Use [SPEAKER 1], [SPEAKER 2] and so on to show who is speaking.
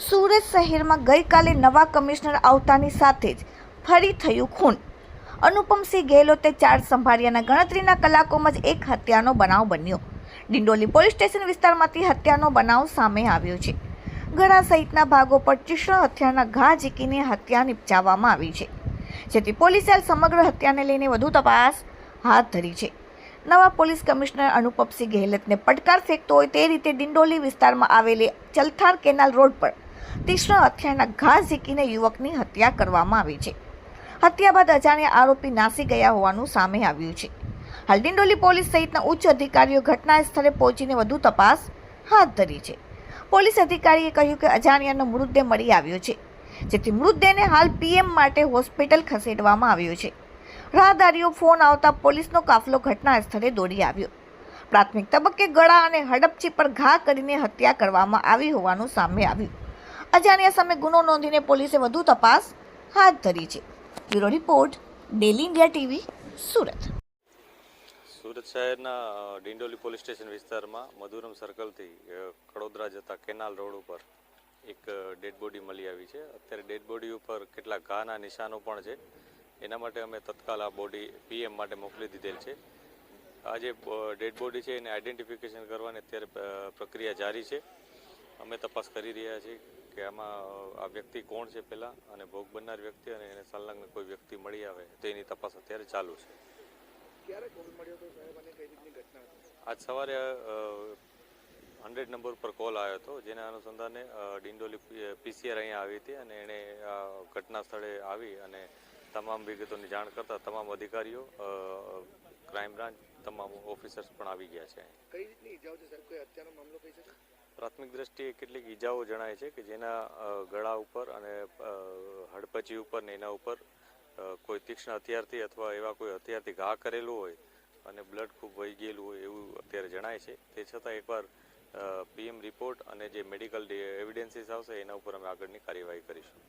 [SPEAKER 1] સુરત શહેરમાં ગઈકાલે નવા કમિશનર આવતાની સાથે જ ફરી થયું ખૂન. અનુપમસિંહ ગેહલોતે ચાર્જ સંભાળ્યાના ગણતરીના કલાકોમાં જ એક હત્યાનો બનાવ બન્યો. ડિંડોલી પોલીસ સ્ટેશન વિસ્તારમાંથી હત્યાનો બનાવ સામે આવ્યો છે. ગળા સહિતના ભાગો પર તીક્ષ્ણ હથિયારના ઘા ઝીકીને હત્યા નિપજાવવામાં આવી છે. જેથી પોલીસે સમગ્ર હત્યાને લઈને વધુ તપાસ હાથ ધરી છે. નવા પોલીસ કમિશનર અનુપમસિંહ ગેહલતને પડકાર ફેંકતો હોય તે રીતે ડિંડોલી વિસ્તારમાં આવેલી ચલથાર કેનાલ રોડ પર તીક્ષ્ણ હથિયારના ઘા ઝીકીને યુવકની હત્યા કરવામાં આવી છે. હત્યા બાદ અજાણ્યા આરોપી નાસી ગયા હોવાનું સામે આવ્યું છે. હાલ પોલીસ સહિતના ઉચ્ચ અધિકારીઓ ઘટના સ્થળે પહોંચીને વધુ તપાસ હાથ ધરી છે. પોલીસ અધિકારીએ કહ્યું કે અજાણ્યાનો મૃતદેહ મળી આવ્યો છે, જેથી મૃતદેહને હાલ પીએમ માટે હોસ્પિટલ ખસેડવામાં આવ્યો છે. રાહદારીઓ ફોન આવતા પોલીસનો કાફલો ઘટના સ્થળે દોડી આવ્યો. પ્રાથમિક તબક્કે ગળા અને હડપચી પર ઘા કરીને હત્યા કરવામાં આવી હોવાનું સામે આવ્યું. અજાણ્યા સામે ગુનો નોંધીને પોલીસે વધુ તપાસ હાથ ધરી છે. Bureau report, daily India TV, Surat.
[SPEAKER 2] Surat શહેરના ડિંડોલી પોલીસ સ્ટેશન વિસ્તારમાં મધુરમ સર્કલથી કડોદરા જતા કેનાલ રોડ ઉપર એક ડેડ બોડી મળી આવી છે. અત્યારે ડેડ બોડી ઉપર કેટલા ઘાના નિશાનો પણ છે. એના માટે અમે તત્કાલ આ બોડી પીએમ માટે મોકલી દીધેલ છે. આ જે ડેડ બોડી છે એને આઈડેન્ટિફિકેશન કરવાની અત્યારે પ્રક્રિયા જારી છે. અમે તપાસ કરી રહ્યા છીએ કે આમાં આ વ્યક્તિ કોણ છે પહેલાં અને ભોગ બનનાર વ્યક્તિ અને એને સંલગ્ન કોઈ વ્યક્તિ મળી આવે તો એની તપાસ અત્યારે ચાલુ છે. આજ સવારે હંડ્રેડ નંબર પર કોલ આવ્યો હતો જેના અનુસંધાને ડિંડોલી પીસીઆર અહીંયા આવી હતી અને એણે આ ઘટના સ્થળે આવી અને તમામ વિગતોની જાણ કરતા તમામ અધિકારીઓ ક્રાઇમ બ્રાન્ચ તમામ ઓફિસર્સ પણ આવી ગયા છે
[SPEAKER 3] કઈ રીતની ઈજાઓ છે સાહેબ? કોઈ હત્યાનો મામલો કહી શકે
[SPEAKER 2] પ્રાથમિક દ્રષ્ટિએ કેટલીક ઈજાઓ જણાય છે કે જેના ગળા ઉપર અને હડપચી ઉપર ને એના ઉપર કોઈ તીક્ષ્ણ હથિયારથી અથવા એવા કોઈ હથિયારથી ઘા કરેલું હોય અને બ્લડ ખૂબ વહી ગયેલું હોય એવું અત્યારે જણાય છે. તે છતાં એકવાર પીએમ રિપોર્ટ અને જે મેડિકલ એવિડન્સીસ આવશે એના ઉપર અમે આગળની કાર્યવાહી કરીશું.